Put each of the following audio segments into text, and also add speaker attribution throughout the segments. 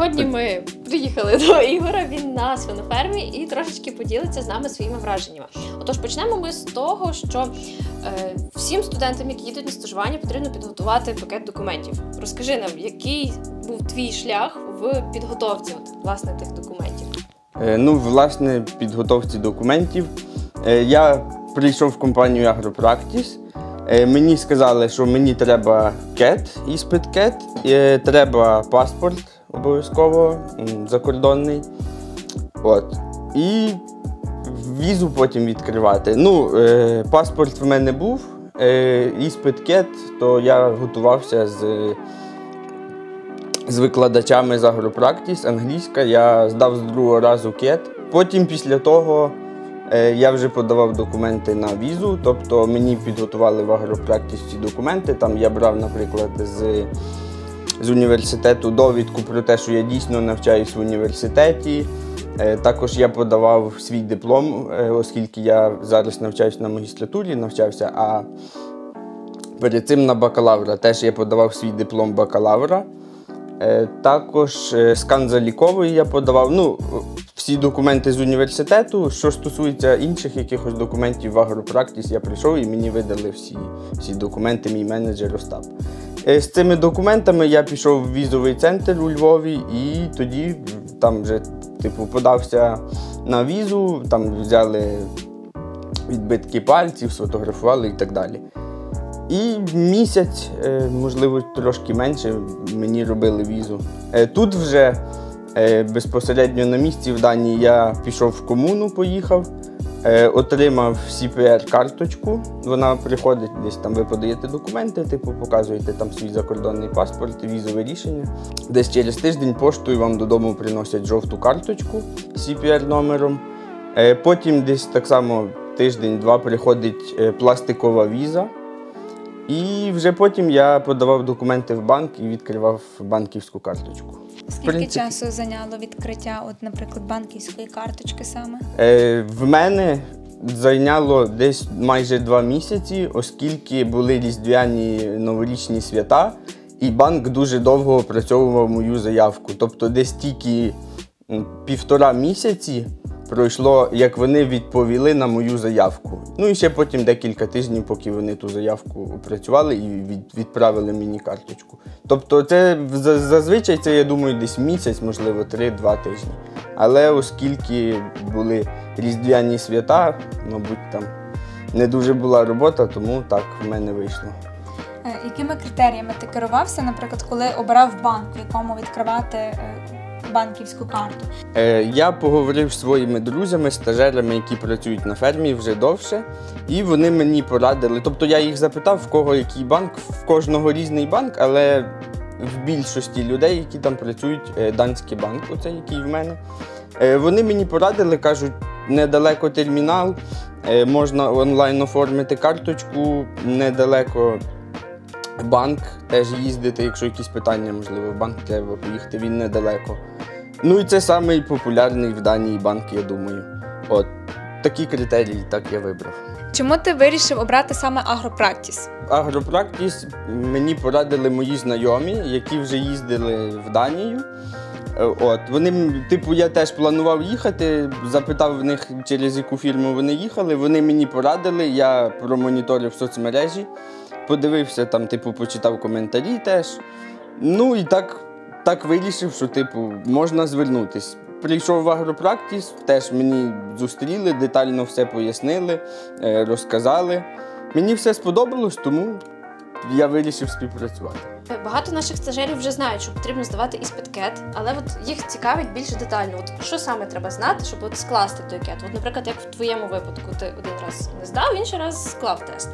Speaker 1: Сьогодні ми приїхали до Ігора. Він на свинофермі і трошечки поділиться з нами своїми враженнями. Отож, почнемо ми з того, що е, всім студентам, які їдуть на стажування, потрібно підготувати пакет документів. Розкажи нам, який був твій шлях в підготовці от, власне тих документів.
Speaker 2: Е, Ну, власне, підготовці документів. Е, Я прийшов в компанію Агропроктіс. Е, Мені сказали, що мені треба кет, іспит кет, е, треба паспорт обов'язково закордонний. От. І візу потім відкривати. Ну, е, паспорт в мене був, е, іспит кет, то я готувався з з викладачами з агропрактіс, англійська, я здав з другого разу кет. Потім після того е, я вже подавав документи на візу, тобто мені підготували в агропрактіс ці документи. Там я брав, наприклад, з, з університету довідку про те, що я дійсно навчаюсь в університеті. Е, Також я подавав свій диплом, е, оскільки я зараз навчаюся на магістратурі, навчався, а перед цим на бакалавра. Теж я подавав свій диплом бакалавра. Е, Також скан заліковий я подавав. Ну, всі документи з університету. Що стосується інших якихось документів в агропрактіс, я прийшов і мені видали всі, всі документи, мій менеджер Остап. Е, З цими документами я пішов в візовий центр у Львові і тоді там вже типу, подався на візу, там взяли відбитки пальців, сфотографували і так далі. І місяць, е, можливо, трошки менше, мені робили візу. Е, Тут вже безпосередньо на місці в Данії я пішов в комуну, поїхав, отримав CPR-карточку. Вона приходить десь там, ви подаєте документи, типу показуєте там свій закордонний паспорт, візове рішення. Десь через тиждень поштою вам додому приносять жовту карточку з CPR-номером. Е, Потім десь так само тиждень-два приходить е, пластикова віза. І вже потім я подавав документи в банк і відкривав банківську карточку.
Speaker 3: Скільки
Speaker 2: принципі-
Speaker 3: часу зайняло відкриття, от, наприклад, банківської карточки саме?
Speaker 2: Е, в мене зайняло десь майже два місяці, оскільки були різдвяні новорічні свята, і банк дуже довго опрацьовував мою заявку. Тобто, десь тільки півтора місяці пройшло, як вони відповіли на мою заявку. Ну і ще потім декілька тижнів, поки вони ту заявку опрацювали і від, відправили мені карточку. Тобто, це зазвичай це, я думаю, десь місяць, можливо, три-два тижні. Але оскільки були різдвяні свята, мабуть, там не дуже була робота, тому так в мене вийшло.
Speaker 3: Е, Якими критеріями ти керувався, наприклад, коли обирав банк, в якому відкривати е, банківську карту?
Speaker 2: Е, я поговорив з своїми друзями, стажерами, які працюють на фермі вже довше, і вони мені порадили. Тобто я їх запитав, в кого який банк, в кожного різний банк, але в більшості людей, які там працюють, е, данський банк, оцей який в мене. Е, Вони мені порадили, кажуть, недалеко термінал, е, можна онлайн оформити карточку, недалеко банк теж їздити, якщо якісь питання, можливо, в банк треба поїхати, він недалеко. Ну і це самий популярний в Данії банк, я думаю. От такі критерії, так я вибрав.
Speaker 3: Чому ти вирішив обрати саме Агропрактіс?
Speaker 2: Агропрактіс мені порадили мої знайомі, які вже їздили в Данію. Е, От, вони, типу, я теж планував їхати, запитав в них, через яку фірму вони їхали. Вони мені порадили, я промоніторив соцмережі, подивився там, типу, почитав коментарі теж. Ну і так, так вирішив, що типу, можна звернутись. Прийшов в агропрактіс, теж мені зустріли, детально все пояснили, е, розказали. Мені все сподобалось, тому я вирішив співпрацювати.
Speaker 1: Багато наших стажерів вже знають, що потрібно здавати іспит кет, але от їх цікавить більш детально. От що саме треба знати, щоб от скласти той кет? От, наприклад, як в твоєму випадку, ти один раз не здав, інший раз склав тест.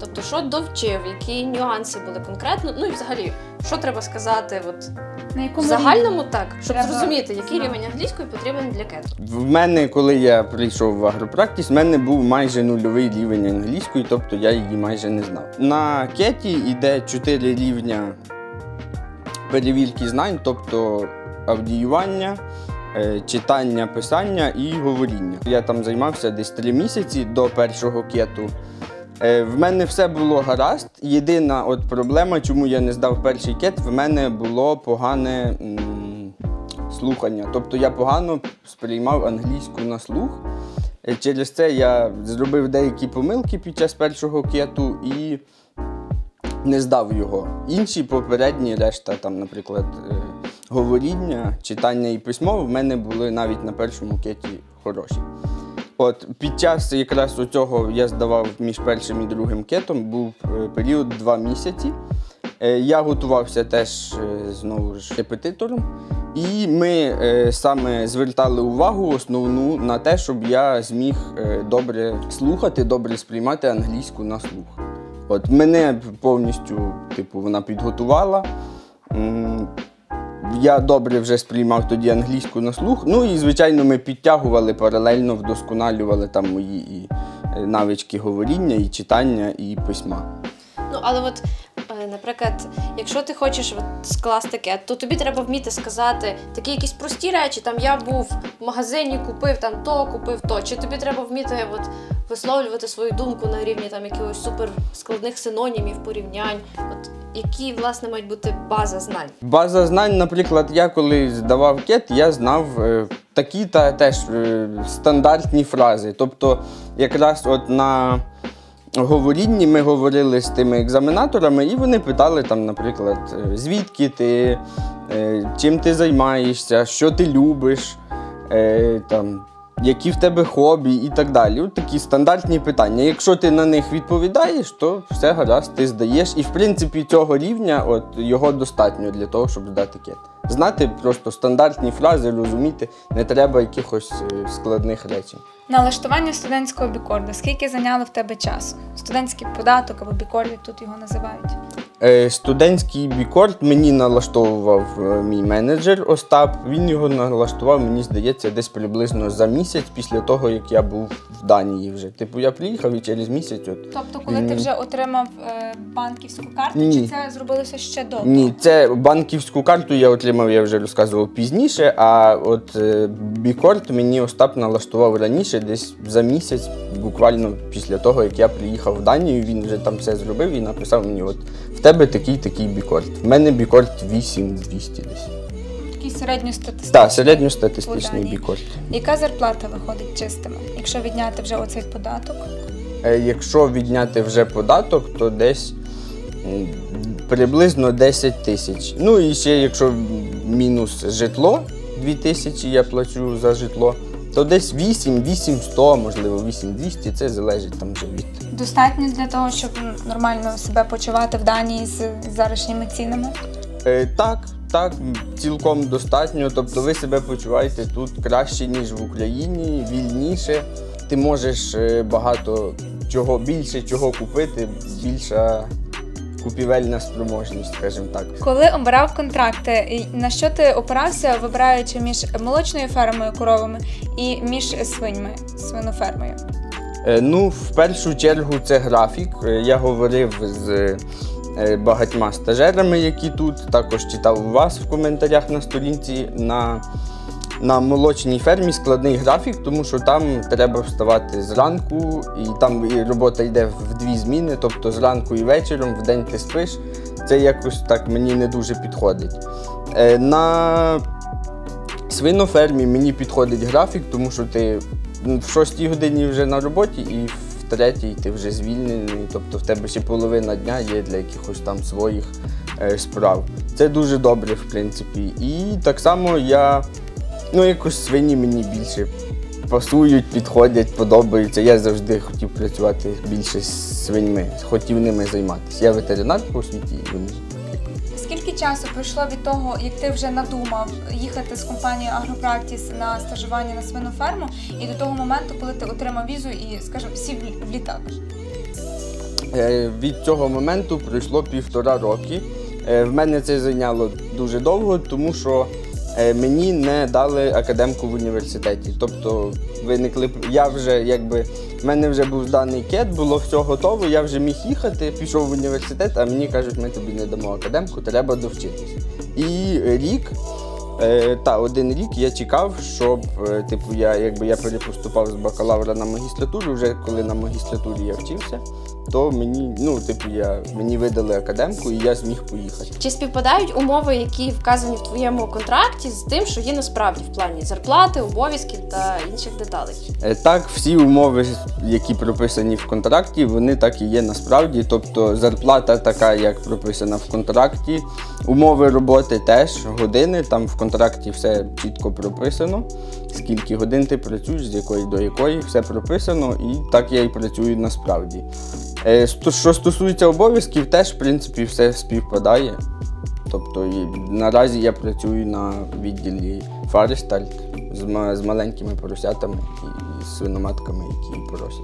Speaker 1: Тобто, що довчив, які нюанси були конкретно, ну і взагалі, що треба сказати, от
Speaker 3: На
Speaker 1: в
Speaker 3: якому
Speaker 1: загальному
Speaker 3: рівні?
Speaker 1: так, щоб
Speaker 3: Треба
Speaker 1: зрозуміти, який
Speaker 3: знати.
Speaker 1: рівень англійської потрібен для кету.
Speaker 2: В мене, коли я прийшов в агропрактіс, в мене був майже нульовий рівень англійської, тобто я її майже не знав. На кеті йде 4 рівня перевірки знань, тобто авдіювання, е, читання, писання і говоріння. Я там займався десь 3 місяці до першого кету. Е, В мене все було гаразд. Єдина от проблема, чому я не здав перший кет, в мене було погане слухання. Тобто я погано сприймав англійську на слух. Е, Через це я зробив деякі помилки під час першого кету і не здав його. Інші попередні решта, там, наприклад, е, говоріння, читання і письмо в мене були навіть на першому кеті хороші. От під час якраз у цього я здавав між першим і другим кетом, був е, період два місяці. Е, Я готувався теж знову ж репетитором, і ми саме звертали увагу основну на те, щоб я зміг добре слухати, добре сприймати англійську на слух. От мене повністю, типу, вона підготувала. Я добре вже сприймав тоді англійську на слух. Ну і звичайно, ми підтягували паралельно, вдосконалювали там мої і е, навички говоріння, і читання, і письма.
Speaker 1: Ну, але от, наприклад, якщо ти хочеш скласти кет, то тобі треба вміти сказати такі якісь прості речі. Там я був в магазині, купив там то, купив то. Чи тобі треба вміти от, висловлювати свою думку на рівні там якихось суперскладних синонімів, порівнянь? От які, власне, мають бути база знань?
Speaker 2: База знань, наприклад, я коли здавав кет, я знав е, такі та теж е, стандартні фрази. Тобто, якраз от на говорінні ми говорили з тими екзаменаторами, і вони питали там, наприклад, е, звідки ти, е, чим ти займаєшся, що ти любиш, е, там, які в тебе хобі і так далі. От такі стандартні питання. Якщо ти на них відповідаєш, то все гаразд, ти здаєш. І в принципі цього рівня от, його достатньо для того, щоб здати кет. Знати просто стандартні фрази, розуміти, не треба якихось е, складних речень.
Speaker 3: Налаштування студентського бікорду. Скільки зайняло в тебе часу? Студентський податок або бікорд, як тут його називають.
Speaker 2: Е, Студентський бікорд мені налаштовував е, мій менеджер Остап. Він його налаштував, мені здається, десь приблизно за місяць після того, як я був в Данії вже. Типу, я приїхав і через місяць. От
Speaker 3: Тобто, коли ти вже отримав е, банківську карту,
Speaker 2: Ні.
Speaker 3: чи це зробилося ще до?
Speaker 2: Ні, це банківську карту я отримав, я вже розказував пізніше. А от е, бікорд мені Остап налаштував раніше, десь за місяць, буквально після того, як я приїхав в Данію. Він вже там все зробив і написав мені: от в тебе такий такий бікорд. В мене бікорд 8200 десь.
Speaker 3: Такий середньостатистичний.
Speaker 2: Так, середньостатистичний бікорд.
Speaker 3: Яка зарплата виходить чистими, якщо відняти вже оцей податок?
Speaker 2: Е, Якщо відняти вже податок, то десь приблизно 10 тисяч. Ну і ще якщо мінус житло, 2 тисячі я плачу за житло, то десь 8, 8100, можливо, 8200, це залежить там вже від.
Speaker 3: Достатньо для того, щоб нормально себе почувати в Данії з зарашніми цінами?
Speaker 2: Е, так, так, цілком достатньо. Тобто ви себе почуваєте тут краще, ніж в Україні, вільніше. Ти можеш е, багато чого більше чого купити, більша купівельна спроможність, скажімо так.
Speaker 3: Коли обирав контракти, на що ти опирався, вибираючи між молочною фермою коровами і між свиньми, свинофермою?
Speaker 2: Е, Ну, в першу чергу, це графік. Е, Я говорив з е, багатьма стажерами, які тут. Також читав у вас в коментарях на сторінці. На, на молочній фермі складний графік, тому що там треба вставати зранку, і там робота йде в дві зміни, тобто зранку і вечором, в день ти спиш. Це якось так мені не дуже підходить. Е, На свинофермі мені підходить графік, тому що ти в 6 годині вже на роботі і в третій ти вже звільнений. Тобто в тебе ще половина дня є для якихось там своїх е, справ. Це дуже добре, в принципі. І так само я ну якось свині мені більше пасують, підходять, подобаються. Я завжди хотів працювати більше з свиньми, хотів ними займатися. Я ветеринар по освіті,
Speaker 3: Скільки часу пройшло від того, як ти вже надумав їхати з компанією Агропрактіс на стажування на свиноферму, і до того моменту, коли ти отримав візу і, скажімо, сів в літак?
Speaker 2: Е, Від цього моменту пройшло півтора роки. Е, В мене це зайняло дуже довго, тому що мені не дали академку в університеті. Тобто виникли я вже якби в мене вже був зданий кет, було все готово. Я вже міг їхати, пішов в університет, а мені кажуть, ми тобі не дамо академку, треба довчитись. І рік. Е, та один рік я чекав, щоб е, типу я якби я перепоступав з бакалавра на магістратуру, вже коли на магістратурі я вчився. То мені, ну, типу, я, мені видали академку і я зміг поїхати.
Speaker 1: Чи співпадають умови, які вказані в твоєму контракті, з тим, що є насправді в плані зарплати, обов'язків та інших деталей?
Speaker 2: Е, Так, всі умови, які прописані в контракті, вони так і є насправді. Тобто зарплата така, як прописана в контракті. Умови роботи теж, години, там в контракті все чітко прописано. Скільки годин ти працюєш, з якої до якої, все прописано, і так я і працюю насправді. Е, Що стосується обов'язків, теж в принципі все співпадає. Тобто і наразі я працюю на відділі Фарестальт з, з маленькими поросятами і з свиноматками, які поросять.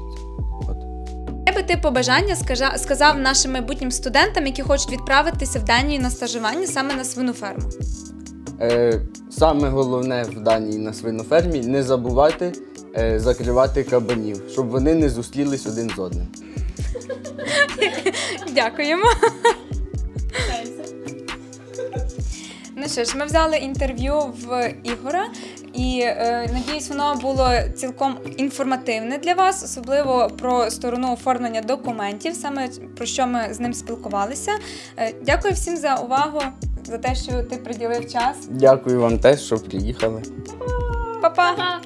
Speaker 2: От.
Speaker 3: Яке би ти побажання сказав нашим майбутнім студентам, які хочуть відправитися в Данію на стажування саме на свиноферму?
Speaker 2: Е, саме головне в даній на свинофермі не забувати е, закривати кабанів, щоб вони не зустрілись один з одним.
Speaker 3: Дякуємо. Ну що ж, ми взяли інтерв'ю в Ігора, і е, надіюсь, воно було цілком інформативне для вас, особливо про сторону оформлення документів, саме про що ми з ним спілкувалися. Е, дякую всім за увагу, за те, що ти приділив час.
Speaker 2: Дякую вам теж, що приїхали.
Speaker 3: Па-па!
Speaker 1: Па!